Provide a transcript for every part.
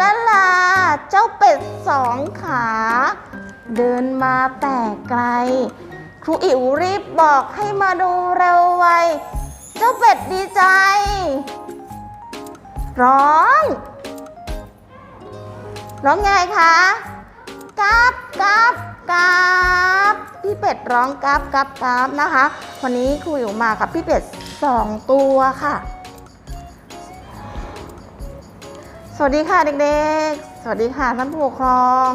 ลาลาลา เจ้าเป็ดสองขา เดินมาแต่ไกล ครูอิ๋วรีบบอกให้มาดูเร็วไว เจ้าเป็ดดีใจ ร้องร้องไงคะกับกับกับพี่เป็ดร้องกับกับกับนะคะ วันนี้ครูอิ๋วมากับพี่เป็ดสองตัวค่ะ สวัสดีค่ะเด็กๆ สวัสดีค่ะท่านผู้ปกครอง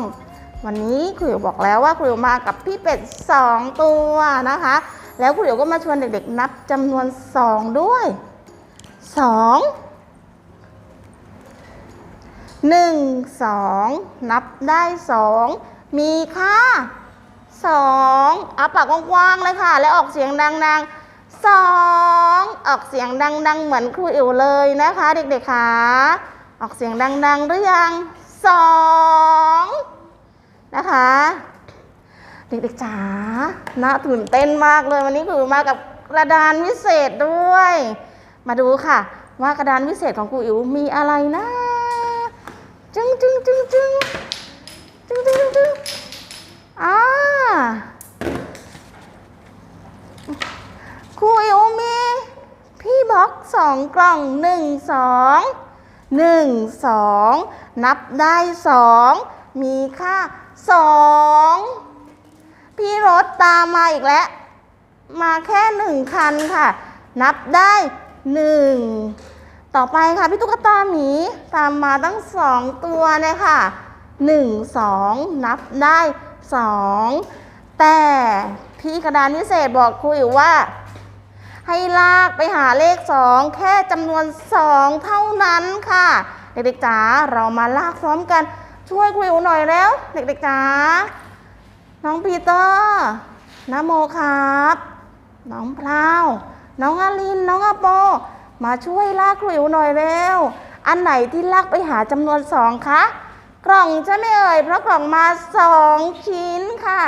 วันนี้ครูอิ๋วบอกแล้วว่าครูอิ๋วมากับพี่เป็ดสองตัวนะคะ แล้วครูอิ๋วก็มาชวนเด็กๆ นับจำนวนสองด้วยสองหนึ่งสองนับได้สองมีค่าสองอาปากกว้างๆเลยค่ะ แล้วออกเสียงดังๆสองออกเสียงดังๆ เหมือนครูอิ๋วเลยนะคะ เด็กๆค่ะ ออกเสียงดัง ๆ หรือยังสองนะคะ เด็กๆจ๋าน่าตื่นเต้นมากเลย วันนี้คือมากับกระดานวิเศษด้วย มาดูค่ะ ว่ากระดานวิเศษของครูอิ๋วมีอะไรนะจึงจึงจึงจึงจึงจึงจึงจึงอ่าครูอิ๋วมี พี่บ็อกสองกล่องหนึ่งสอง หนึ่งสองนับได้สองมีค่าสองพี่รถตามมาอีกแล้ว มาแค่หนึ่งคันค่ะ นับได้หนึ่งต่อไปค่ะ พี่ตุ๊กตาหมี ตามมาตั้งสองตัวเลยค่ะหนึ่งสองนับได้สองแต่พี่กระดานพิเศษบอกครูอยู่ว่า ให้ลากไปหาเลขสองแค่จำนวนสองเท่านั้นค่ะ เด็กๆจ๋าเรามาลากพร้อมกันช่วยครูอิ๋วหน่อยแล้ว เด็กๆจ๋าน้องปีเตอร์นะโมครับ น้องพราวน้องอาลิน น้องอาโป มาช่วยลากครูอิ๋วหน่อยเร็ว อันไหนที่ลากไปหาจำนวนสองคะกล่องใช่ไหมเอ่ย เพราะกล่องมาสองชิ้นค่ะ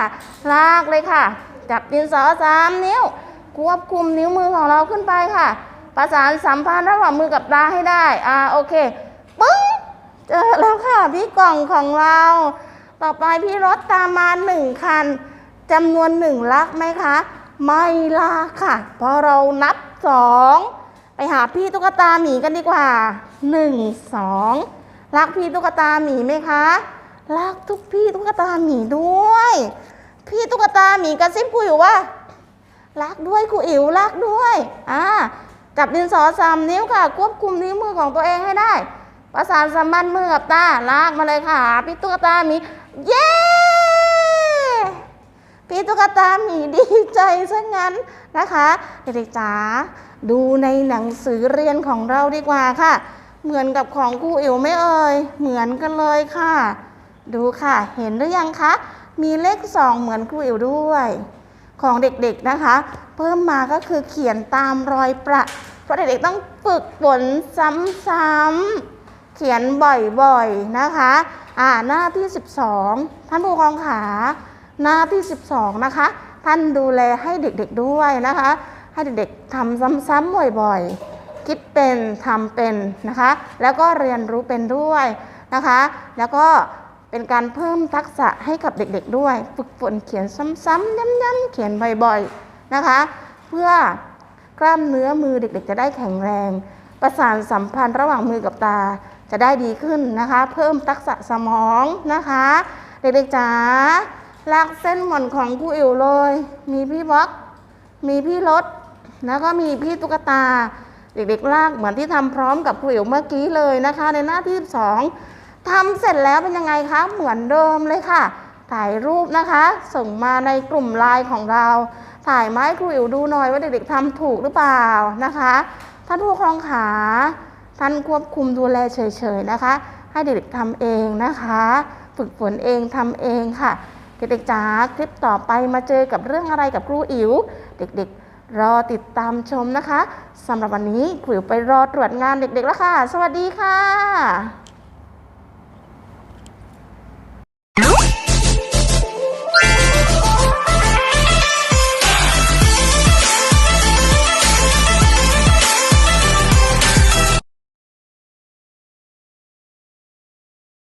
ลากเลยค่ะ จับดินสอสามนิ้ว ควบคุมนิ้วมือของเราขึ้นไปค่ะ ประสานสัมพันธ์ระหว่างมือกับตาให้ได้ อ่าโอเค ปึ้ง เจอแล้วค่ะพี่กล่องของเรา ต่อไปพี่รถตามมาหนึ่งคันจำนวนหนึ่งลักไหมคะ ไม่ลักค่ะ เพราะเรานับสองไปหาพี่ตุ๊กตาหมีกันดีกว่าหนึ่งสองรักพี่ตุ๊กตาหมีไหมคะรักทุกพี่ตุ๊กตาหมีด้วย พี่ตุ๊กตาหมีกระซิบกูอยู่ว่า รักด้วยครูอิ๋วรักด้วยอ่าจับดินสอสามนิ้วค่ะ ควบคุมนิ้วมือของตัวเองให้ได้ ประสานสัมพันธ์มือกับตาลากมาเลยค่ะ พี่ตุ๊กตาหมีเย้พี่ตุ๊กตาหมีดีใจซะงั้นนะคะเด็กๆจ๋าดูในหนังสือเรียนของเราดีกว่าค่ะ เหมือนกับของครูอิ๋วไม่เอ่ยเหมือนกันเลยค่ะ ดูค่ะ เห็นหรือยังคะมีเลขสองเหมือนครูอิ๋วด้วย ของเด็กๆนะคะ เพิ่มมาก็คือเขียนตามรอยประ เพราะเด็กๆต้องฝึกฝนซ้ำๆเขียนบ่อยๆนะคะอ่าหน้าที่ 12 ท่านผู้ปกครองขาหน้าที่ 12 นะคะ ท่านดูแลให้เด็กๆด้วยนะคะ ให้เด็กๆทำซ้ำๆบ่อยๆ คิดเป็นทำเป็นนะคะ แล้วก็เรียนรู้เป็นด้วยนะคะ แล้วก็ เป็นการเพิ่มทักษะให้กับเด็กๆด้วย ฝึกฝนเขียนซ้ำๆย้ำๆเขียนบ่อยๆนะคะ เพื่อกล้ามเนื้อมือเด็กๆ จะได้แข็งแรง ประสานสัมพันธ์ระหว่างมือกับตาจะได้ดีขึ้นนะคะ เพิ่มทักษะสมองนะคะ เด็กๆจ๋าลากเส้นหม่อนของครูอิ๋วเลย มีพี่บ็อก มีพี่รถแล้วก็มีพี่ตุ๊กตา เด็กๆลากเหมือนที่ทำพร้อมกับครูอิ๋วเมื่อกี้เลยนะคะ ในหน้าที่สอง ทำเสร็จแล้วเป็นยังไงคะ เหมือนเดิมเลยค่ะ ถ่ายรูปนะคะ ส่งมาในกลุ่มไลน์ของเรา ถ่ายมาให้ครูอิ๋วดูหน่อยว่าเด็กๆทำถูกหรือเปล่านะคะท่านผู้ปกครองขาท่านควบคุมดูแลเฉยๆนะคะ ให้เด็กๆทำเองนะคะ ฝึกฝนเองทำเองค่ะเด็กๆจ๋าคลิปต่อไปมาเจอกับเรื่องอะไรกับครูอิ๋วเด็กๆ รอติดตามชมนะคะสำหรับวันนี้ครูอิ๋วไปรอตรวจงานเด็กๆแล้วค่ะ สวัสดีค่ะ